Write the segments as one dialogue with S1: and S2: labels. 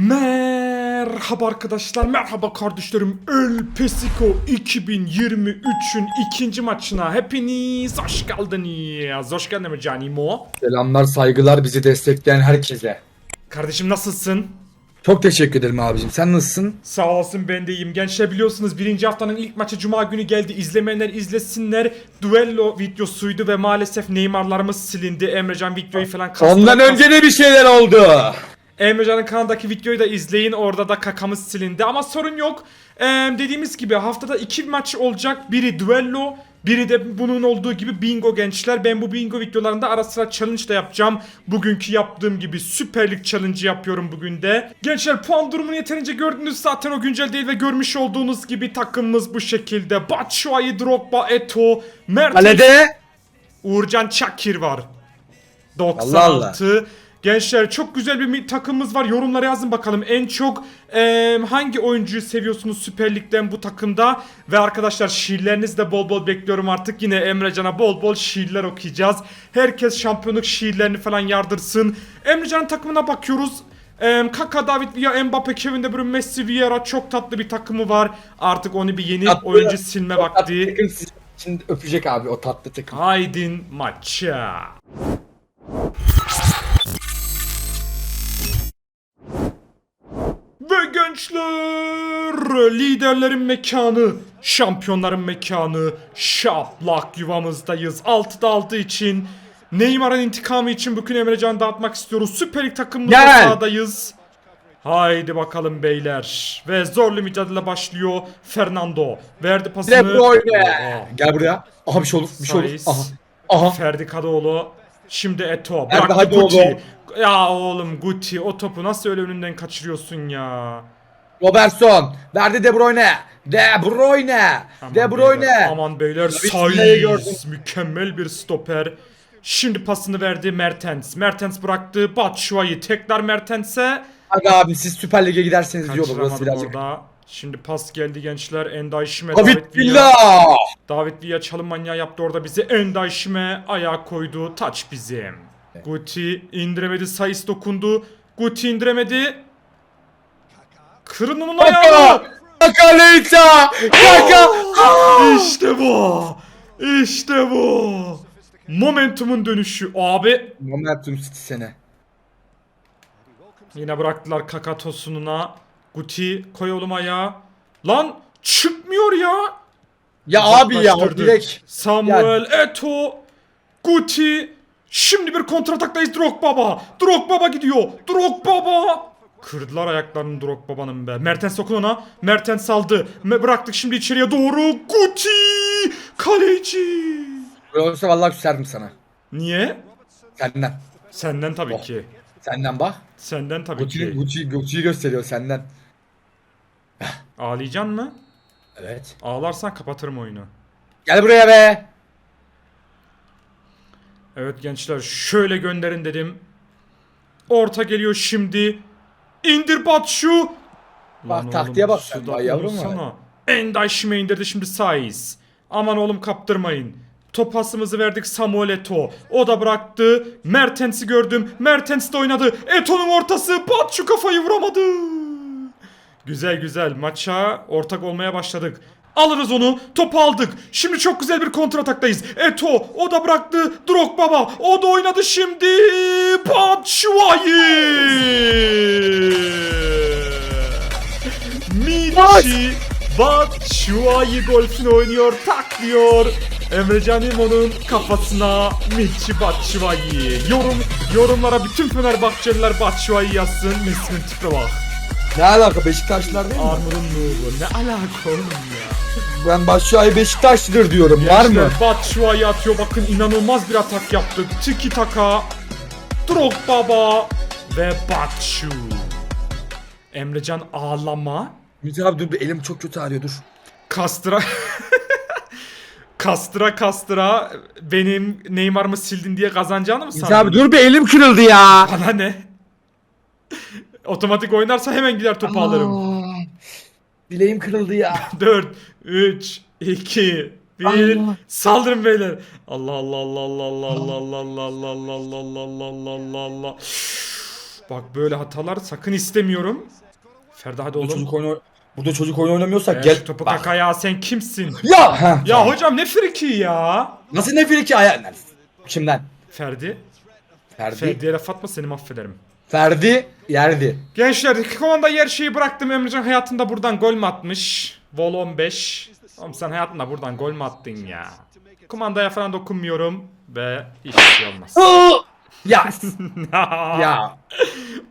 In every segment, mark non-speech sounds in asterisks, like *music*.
S1: Merhaba arkadaşlar, merhaba kardeşlerim. El Pesico 2023'ün ikinci maçına hepiniz hoş geldiniz. Hoş geldin mi Canimo?
S2: Selamlar, saygılar bizi destekleyen herkese.
S1: Kardeşim nasılsın?
S2: Çok teşekkür ederim abicim. Sen nasılsın?
S1: Sağ olsun ben de iyiyim. Gençler biliyorsunuz birinci haftanın ilk maçı Cuma günü geldi. İzlemeyenler izlesinler. Duello videosuydu ve maalesef Neymar'larımız silindi. Emrecan videoyu falan kastı.
S2: Ondan önce de bir şeyler oldu.
S1: Emrecan'ın kanalındaki videoyu da izleyin. Orada da kakamız silindi. Ama sorun yok. Ee, dediğimiz gibi haftada iki maç olacak. Biri duello. Biri de bunun olduğu gibi bingo gençler. Ben bu bingo videolarında ara sıra challenge da yapacağım. Bugünkü yaptığım gibi Süper Lig challenge yapıyorum bugün de. Gençler puan durumunu yeterince gördünüz zaten o güncel değil ve görmüş olduğunuz gibi takımımız bu şekilde. Batshuayi, Drogba, Eto, Mertens,
S2: Kalede
S1: Uğurcan Çakir var.
S2: Allah
S1: 96. Gençler çok güzel bir takımımız var. Yorumlara yazın bakalım. En çok eee, hangi oyuncuyu seviyorsunuz Süper Lig'den bu takımda? Ve arkadaşlar şiirlerinizi de bol bol bekliyorum artık. Yine Emrecan'a bol bol şiirler okuyacağız. Herkes şampiyonluk şiirlerini falan yardırsın. Emrecan'ın takımına bakıyoruz. Eee, Kaka, David Villa, Mbappe, Kevin De Bruyne, Messi, Vieira çok tatlı bir takımı var. Artık onu bir yeni
S2: Tatlı-
S1: oyuncu silme
S2: o tatlı
S1: vakti.
S2: takım sizi şimdi öpecek abi o tatlı takım.
S1: Haydin maça. Gençler liderlerin mekanı, şampiyonların mekanı, şaplak yuvamızdayız. 6'da 6 için Neymar'ın intikamı için bugün Emrecan dağıtmak istiyoruz. Süper Lig takımımızla
S2: Gel.
S1: sahadayız. Haydi bakalım beyler. Ve zorlu mücadele başlıyor. Fernando verdi pasını.
S2: De Bruyne. Gel buraya. Aha bir şey olur. Bir şey olur. Aha. Aha.
S1: Ferdi Kadıoğlu. Şimdi Eto.
S2: Ferdi
S1: Bıraktı
S2: hadi
S1: Guti.
S2: oğlum.
S1: Ya oğlum Guti o topu nasıl öyle önünden kaçırıyorsun ya?
S2: Robertson. Verdi De Bruyne. De Bruyne.
S1: Aman
S2: De Bruyne.
S1: Beyler, aman beyler
S2: gördüm.
S1: mükemmel bir stoper. Şimdi pasını verdi Mertens. Mertens bıraktı Batshuayi. Tekrar Mertens'e.
S2: Hadi abi siz Süper Lig'e giderseniz olur. Burası birazcık.
S1: orada. Şimdi pas geldi gençler. Endayşime
S2: David Villa.
S1: David Villa çalım manyağı yaptı orada bizi. Endayşime ayağa koydu. Taç bizim. Guti indiremedi. Sayıs dokundu. Guti indiremedi. Kırın onun ayağını.
S2: Kaka. Leita. Kaka.
S1: İşte bu. İşte bu. Momentumun dönüşü. Abi
S2: Momentum City sene.
S1: yine bıraktılar Kaka tosununa. Guti koy oğlum ayağa. Lan çıkmıyor ya.
S2: Ya abi ya direkt.
S1: Samuel Eto Guti Şimdi bir kontrataktayız Drogbaba Drogbaba gidiyor Drogbaba Kırdılar ayaklarını Drogbaba'nın be Mertens dokun ona Mertens aldı Me Bıraktık şimdi içeriye doğru Guti Kaleci
S2: Yoksa vallahi küserdim sana.
S1: Niye?
S2: Senden.
S1: Senden tabii
S2: Oh.
S1: ki
S2: Senden bak.
S1: Senden tabii
S2: Gucci,
S1: ki
S2: Gucci, Gucci'yi gösteriyor senden.
S1: Ağlayacaksın mı?
S2: Evet.
S1: Ağlarsan kapatırım oyunu
S2: Gel buraya be.
S1: Evet gençler şöyle gönderin dedim. Orta geliyor şimdi. İndir Batshu.
S2: Bak, taktiğe bak sen daha yavrum var.
S1: Endaşime indirdi şimdi Saiz. Aman oğlum kaptırmayın. Top pasımızı verdik Samuel Eto. O da bıraktı. Mertens'i gördüm. Mertens de oynadı. Eto'nun ortası. Batshu kafayı vuramadı. Güzel güzel maça ortak olmaya başladık. Alırız onu. Topu aldık. Şimdi çok güzel bir kontrataktayız. Eto o da bıraktı. Drogbaba o da oynadı şimdi. Batshuayi. Michi Batshuayi golfünü oynuyor. Tak diyor. Emrecan İmo'nun kafasına Michi Batshuayi. Yorum, yorumlara bütün Fenerbahçeliler Batshuayi yazsın. Messi'nin tipe bak.
S2: Ne alaka Beşiktaşlılar değil mi?
S1: Armur'un nubu. Ne alaka oğlum ya?
S2: Ben Başşuay Beşiktaşlıdır diyorum. Var mı?
S1: Gençler, Batshuayi atıyor. Bakın inanılmaz bir atak yaptık. Tiki taka. Drogbaba. Ve Batshu. Emrecan ağlama.
S2: Ümit abi dur bir elim çok kötü ağrıyor dur.
S1: Kastıra. *laughs* kastıra kastıra benim Neymar'ımı sildin diye kazanacağını mı sandın?
S2: abi dur bir elim kırıldı ya.
S1: Bana ne? *laughs* Otomatik oynarsa hemen gider topu alırım.
S2: Bileğim kırıldı ya.
S1: 4, 3, 2, 1.
S2: Allah.
S1: Saldırın beyler. Allah Allah Allah Allah Allah Allah Allah Allah Allah Allah Allah Allah Allah Allah. Bak böyle hatalar sakın istemiyorum. Ferdi hadi
S2: Burada
S1: oğlum.
S2: çocuk oyunu, burada çocuk oyunu oynamıyorsak
S1: Ver
S2: gel.
S1: şu topu
S2: Bak.
S1: kaka ya sen kimsin?
S2: Ya! Heh,
S1: Ya hocam ne friki ya?
S2: Nasıl ne friki aya... Kimden?
S1: Ferdi.
S2: Ferdi. Ferdi,
S1: Ferdi'ye laf atma seni mahvederim.
S2: yerdi.
S1: Gençler komanda yer şeyi bıraktım. Emrecan hayatında buradan gol mü atmış? Vol 15. Oğlum sen hayatında buradan gol mü attın ya? Kumandaya falan dokunmuyorum. Ve hiçbir şey olmaz. *laughs* *laughs*
S2: ya! ya!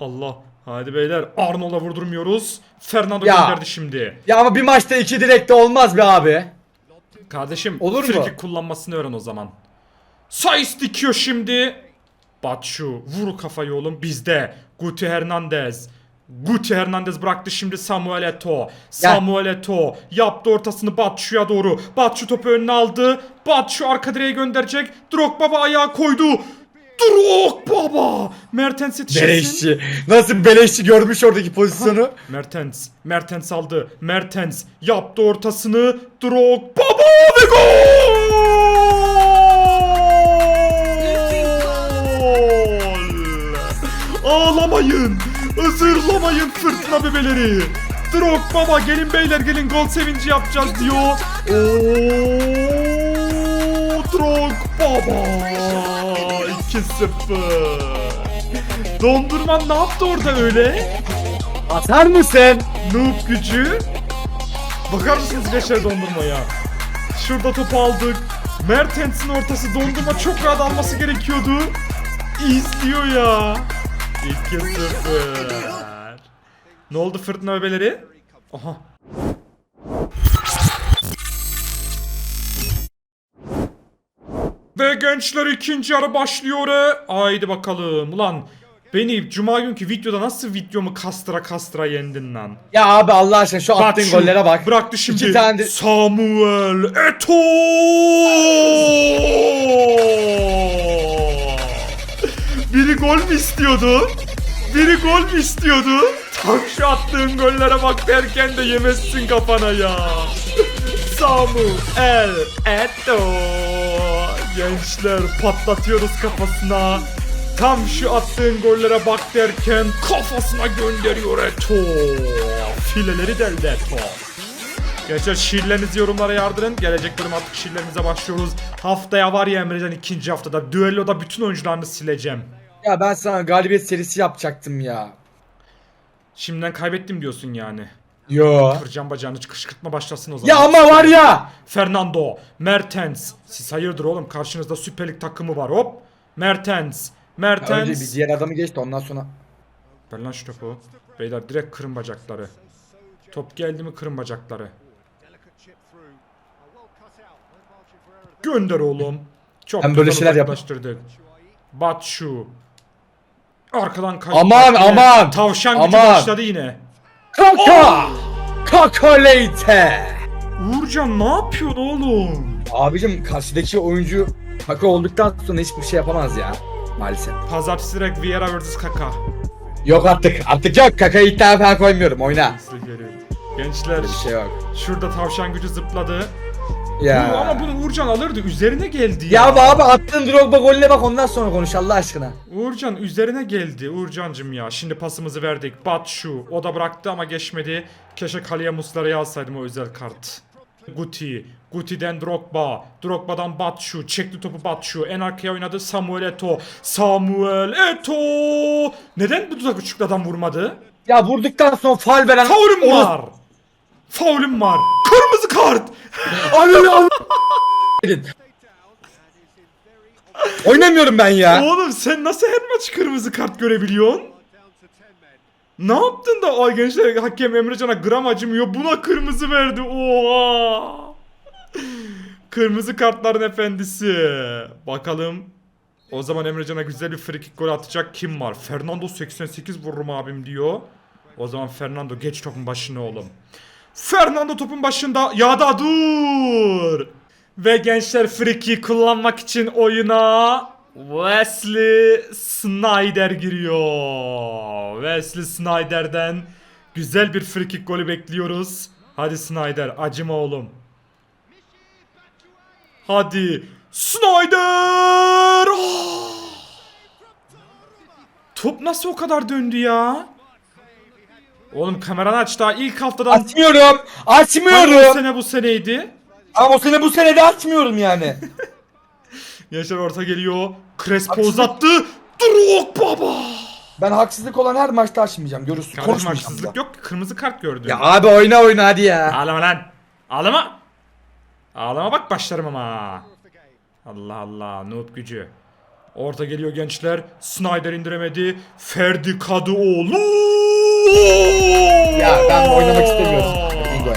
S1: Allah. Hadi beyler Arnold'a vurdurmuyoruz. Fernando
S2: Ya.
S1: gönderdi şimdi.
S2: Ya ama bir maçta iki direkte olmaz be abi.
S1: Kardeşim
S2: Olur mu?
S1: kullanmasını öğren o zaman. Saiz dikiyor şimdi. Batshu vur kafayı oğlum bizde. Guti Hernandez. Guti Hernandez bıraktı şimdi Samuel Eto'o. Samuel Eto'o yaptı ortasını Batshu'ya doğru. Batshu topu önüne aldı. Batshu arka direğe gönderecek. Drogba ayağa koydu. Drogba! Mertens yetişirsin.
S2: Beleşçi. Nasıl beleşçi görmüş oradaki pozisyonu?
S1: Mertens. Mertens aldı. Mertens yaptı ortasını. Drogba Ağlamayın. Özürlamayın fırtına bebeleri. Drogba gelin beyler gelin gol sevinci yapacağız diyor. Oo, Drogba 2-0. Dondurman ne yaptı orada öyle?
S2: Atar mısın?
S1: Noob gücü. Bakar mısınız Beşer dondurmaya? Şurada topu aldık. Mertens'in ortası dondurma çok rahat alması gerekiyordu. İzliyor ya. 2-0. Ne oldu fırtına bebeleri? Aha. Ve gençler ikinci yarı başlıyor. Haydi bakalım. Ulan beni cuma günkü videoda nasıl videomu kastıra kastıra yendin lan?
S2: Ya abi Allah aşkına şu attığın
S1: şu-
S2: gollere bak.
S1: Bıraktı şimdi.
S2: İki tane de-
S1: Samuel Eto. Gol mü istiyordu? Biri gol mü istiyordu? Tam şu attığın gollere bak derken de yemezsin kafana ya. Samuel Eto. Gençler patlatıyoruz kafasına. Tam şu attığın gollere bak derken kafasına gönderiyor Eto. Fileleri deldi Eto. Gençler şiirlerinizi yorumlara yardırın. Gelecek bölüm artık şiirlerimize başlıyoruz. Haftaya var ya Emrecan ikinci haftada. Düelloda bütün oyuncularını sileceğim.
S2: Ya ben sana galibiyet serisi yapacaktım ya.
S1: Şimdiden kaybettim diyorsun yani.
S2: Yo.
S1: Kıracağım bacağını kışkırtma başlasın o zaman.
S2: Ya ama var ya.
S1: Fernando, Mertens. Siz hayırdır oğlum karşınızda Süper Lig takımı var hop. Mertens,
S2: Ya Önce bir
S1: Mertens.
S2: diğer adamı geçti ondan sonra.
S1: Ver lan şu topu. Beyler direkt kırın bacakları. Top geldi mi kırın bacakları. Gönder oğlum. Çok
S2: Ben böyle şeyler yap-
S1: uzaklaştırdık. Batshu. Arkadan kaydı.
S2: Aman,
S1: Yine
S2: aman,
S1: Tavşan gücü
S2: aman.
S1: başladı yine.
S2: Kaka. Kakoleyte.
S1: Uğurcan ne yapıyorsun oğlum?
S2: Abicim karşıdaki oyuncu Kaka olduktan sonra hiçbir şey yapamaz ya. Maalesef.
S1: Pazartesi direkt Vieira vs Kaka.
S2: Yok artık. Artık yok. Kaka'yı iddia falan koymuyorum. Oyna.
S1: Gençler
S2: Öyle bir şey yok.
S1: şurada tavşan gücü zıpladı.
S2: Ya.
S1: Bu, ama bunu Uğurcan alırdı. Üzerine geldi ya.
S2: Ya bu abi attığın Drogba golüne bak ondan sonra konuş Allah aşkına.
S1: Uğurcan üzerine geldi. Uğurcancım ya. Şimdi pasımızı verdik. Batshu. O da bıraktı ama geçmedi. Keşke kaleye Muslera'yı alsaydım o özel kart. Guti. Guti'den Drogba. Drogba'dan Batshu. Çekti topu Batshu. En arkaya oynadı Samuel Eto. Samuel Eto. Neden bu da küçük adam vurmadı?
S2: Ya vurduktan sonra faul veren...
S1: Faulüm var. Faulüm var. Kırmızı kart.
S2: Ananı Oynamıyorum ben ya.
S1: Oğlum sen nasıl her maç kırmızı kart görebiliyorsun? Ne yaptın da ay gençler hakem Emrecan'a gram acımıyor buna kırmızı verdi oha Kırmızı kartların efendisi Bakalım O zaman Emrecan'a güzel bir free kick gol atacak kim var? Fernando 88 vururum abim diyor O zaman Fernando geç topun başına oğlum Fernando topun başında ya da dur Ve gençler free kick kullanmak için oyuna Wesley Snyder giriyor. Wesley Snyder'den güzel bir free kick golü bekliyoruz. Hadi Snyder acıma oğlum. Hadi Snyder! Ah! Top nasıl o kadar döndü ya? Oğlum kameranı aç daha ilk haftadan
S2: Açmıyorum.
S1: Hangi
S2: Açmıyorum.
S1: sene bu seneydi?
S2: Ama o sene bu sene de açmıyorum yani. *laughs*
S1: Yaşar orta geliyor. Crespo uzattı. Drog baba.
S2: Ben haksızlık olan her maçta açmayacağım. Görürsün.
S1: Kardeşim
S2: Konuşmayacağım
S1: haksızlık
S2: da.
S1: yok. Kırmızı kart gördün.
S2: Ya abi oyna oyna hadi ya.
S1: Ağlama lan. Ağlama. Ağlama bak başlarım ama. Allah Allah noob gücü. Orta geliyor gençler. Snyder indiremedi. Ferdi Kadıoğlu.
S2: Ya ben oynamak istemiyorum. Hadi bingoya.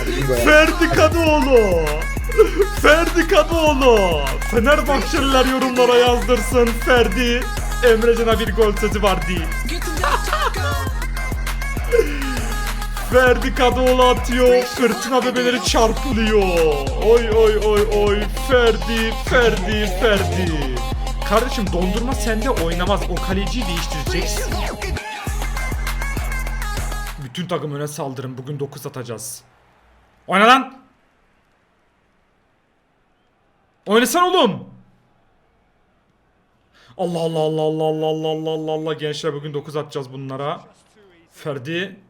S2: Hadi bingoya.
S1: Ferdi Kadıoğlu. Ferdi Kadıoğlu. Fenerbahçeliler yorumlara yazdırsın. Ferdi. Emrecan'a bir gol sözü var değil. Ferdi Kadıoğlu atıyor. Fırtına bebeleri çarpılıyor. Oy oy oy oy. Ferdi, Ferdi, Ferdi. Kardeşim dondurma sende oynamaz. O kaleciyi değiştireceksin. Bütün takım öne saldırın. Bugün 9 atacağız. Oyna lan. Oynasan oğlum. Allah Allah Allah Allah Allah Allah Allah Allah Allah gençler bugün 9 atacağız bunlara. Ferdi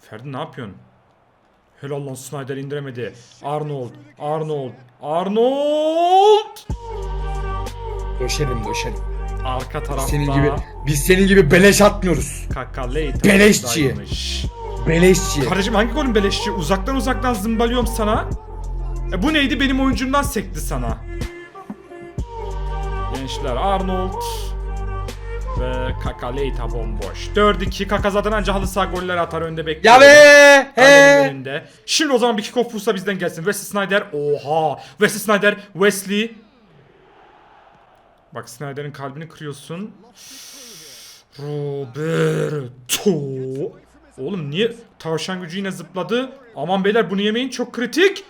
S1: Ferdi ne yapıyorsun? Helal lan Snyder indiremedi. Arnold, Arnold, Arnold!
S2: Döşelim döşelim.
S1: Arka tarafta
S2: Senin gibi biz senin gibi beleş atmıyoruz.
S1: Kakaleyt.
S2: Beleşçi.
S1: oradaymış.
S2: Beleşçi.
S1: Kardeşim hangi golün beleşçi? Uzaktan uzaktan zımbalıyorum sana. E bu neydi? Benim oyuncumdan sekti sana. Gençler Arnold ve Kakaleyta bomboş. 4-2. Kaka zaten anca halı saha golleri atar önde bekliyor.
S2: Ya be! He!
S1: önünde. Şimdi o zaman bir kickoff bulsa bizden gelsin. Wesley Snyder. Oha. Wesley Snyder. Wesley. Bak Snyder'in kalbini kırıyorsun. Roberto. Oğlum niye tavşan gücü yine zıpladı? Aman beyler bunu yemeyin çok kritik.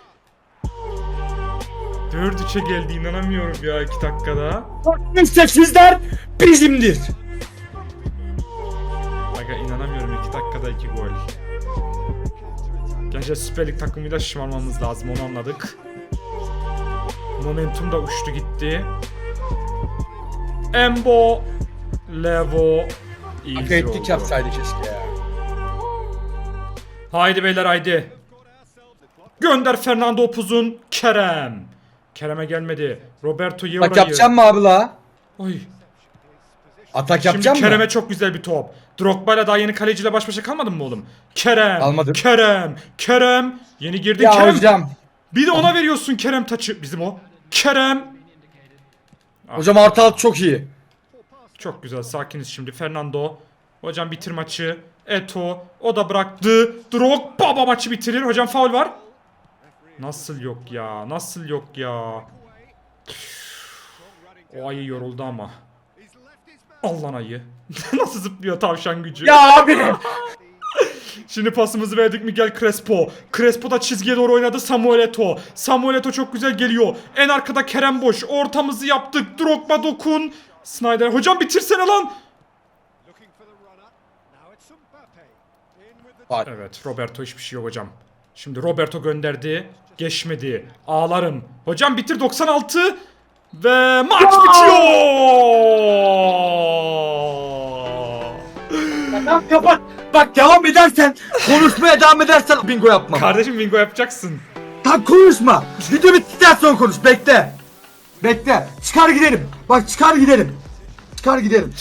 S1: 4-3'e geldi inanamıyorum ya 2 dakikada.
S2: Sizler bizimdir.
S1: Aga inanamıyorum 2 dakikada 2 gol. Gençler Süper Lig takımıyla şımarmamız lazım onu anladık. Momentum da uçtu gitti. Embo Levo
S2: Hak ettik yapsaydı keşke ya.
S1: Haydi beyler haydi. Gönder Fernando Opuz'un Kerem. Kerem'e gelmedi. Roberto
S2: Bak
S1: Yevra'yı.
S2: yapacağım mı abi la?
S1: Oy.
S2: Atak
S1: Şimdi
S2: yapacağım mı?
S1: Kerem'e çok güzel bir top. Drogba'yla daha yeni kaleciyle baş başa kalmadın mı oğlum? Kerem.
S2: Kalmadım.
S1: Kerem. Kerem. Yeni girdin
S2: Ya
S1: Kerem.
S2: hocam.
S1: Bir de ona veriyorsun Kerem taçı. Bizim o. Kerem.
S2: Hocam artı alt çok iyi.
S1: Çok güzel sakiniz şimdi. Fernando. Hocam bitir maçı. Eto. O da bıraktı. Drogba baba maçı bitirir. Hocam faul var. Nasıl yok ya? Nasıl yok ya? O ayı yoruldu ama. Al lan ayı. *laughs* Nasıl zıplıyor tavşan gücü.
S2: Ya abi. *laughs*
S1: Şimdi pasımızı verdik Miguel Crespo. Crespo da çizgiye doğru oynadı Samuel Eto'o. Samuel Eto'o çok güzel geliyor. En arkada Kerem Boş. Ortamızı yaptık. Drogba dokun. Snyder. Hocam bitirsene lan.
S2: Bak.
S1: Evet Roberto hiçbir şey yok hocam. Şimdi Roberto gönderdi. Geçmedi. Ağlarım. Hocam bitir 96. Ve maç bitiyor.
S2: Tamam kapat. Bak devam edersen konuşmaya devam edersen bingo yapmam.
S1: Kardeşim bingo yapacaksın.
S2: Tam konuşma. Video bittikten sonra konuş. Bekle. Bekle. Çıkar gidelim. Bak çıkar gidelim. Çıkar gidelim.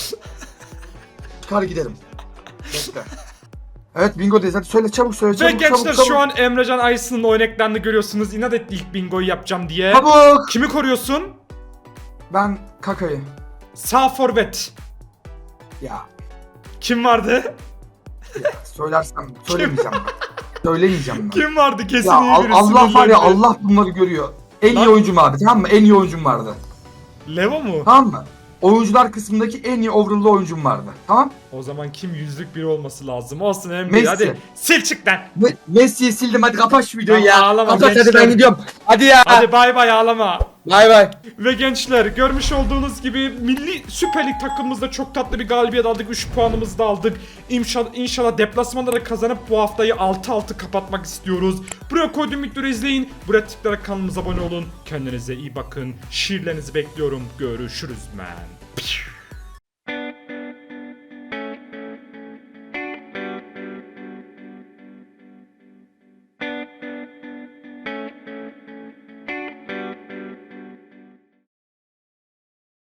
S2: Çıkar gidelim. Bekle. Evet bingo deyiz. Hadi söyle çabuk söyle
S1: Ve
S2: çabuk
S1: gençler
S2: çabuk,
S1: şu an Emrecan Aysin'in oyun ekranını görüyorsunuz. İnat etti ilk bingoyu yapacağım diye.
S2: Çabuk.
S1: Kimi koruyorsun?
S2: Ben kakayı.
S1: Sağ forvet.
S2: Ya
S1: Kim vardı?
S2: söylersem *laughs* söylemeyeceğim ben. Söylemeyeceğim ben.
S1: Kim vardı kesin
S2: Ya
S1: iyi birisi.
S2: Allah var ya. Allah bunları görüyor. En
S1: Lan-
S2: iyi oyuncum abi tamam mı? En iyi oyuncum vardı.
S1: Levo mu?
S2: Tamam mı? Oyuncular kısmındaki en iyi overall'lı oyuncum vardı. Tamam?
S1: O zaman kim yüzlük biri olması lazım. Olsun Emre
S2: Messi.
S1: hadi. Sil çık lan.
S2: Me- Messi'yi sildim hadi kapat şu videoyu
S1: Tamam,
S2: ya.
S1: ağlama
S2: kapat hadi
S1: gençler.
S2: ben gidiyorum. Hadi ya.
S1: Hadi bay bay ağlama.
S2: Bay bay.
S1: Ve gençler görmüş olduğunuz gibi milli Süper Lig takımımızda çok tatlı bir galibiyet aldık. 3 puanımızı da aldık. İnşallah, inşallah deplasmanları kazanıp bu haftayı 6-6 kapatmak istiyoruz. Buraya koyduğum videoyu izleyin. Buraya tıklayarak kanalımıza abone olun. Kendinize iyi bakın. Şiirlerinizi bekliyorum. Görüşürüz man.